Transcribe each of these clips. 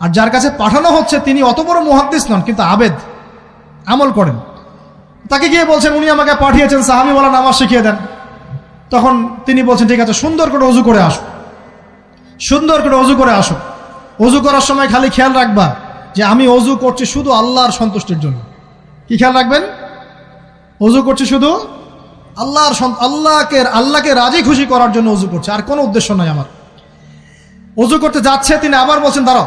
আর যার কাছে পাঠানো হচ্ছে তিনি অত বড় মহাদ্দেশ নন, কিন্তু আবেদ, আমল করেন। তাকে গিয়ে বলছেন, উনি আমাকে পাঠিয়েছেন, সাহাবি বলা নামাজ শিখিয়ে দেন। তখন তিনি বলছেন, ঠিক আছে, সুন্দর করে অজু করে আসো। সুন্দর করে অজু করে আসো। অজু করার সময় খালি খেয়াল রাখবা যে আমি অজু করছি শুধু আল্লাহর সন্তুষ্টির জন্য। কি খেয়াল রাখবেন? অজু করছি শুধু আল্লাহর আল্লাহকে আল্লাহকে রাজি খুশি করার জন্য অজু করছে, আর কোনো উদ্দেশ্য নয় আমার। অজু করতে যাচ্ছে, তিনি আবার বলছেন, দাঁড়াও।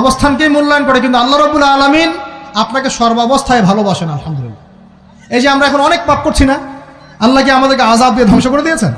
অবস্থানকেই মূল্যায়ন করে, কিন্তু আল্লাহ রবুল্লা আলমিন আপনাকে সর্বাবস্থায় ভালোবাসেন, আলহামদুলিল্লাহ। এই যে আমরা এখন অনেক পাপ করছি না, আল্লাহ কি আমাদেরকে আজাব দিয়ে ধ্বংস করে দিয়েছেন?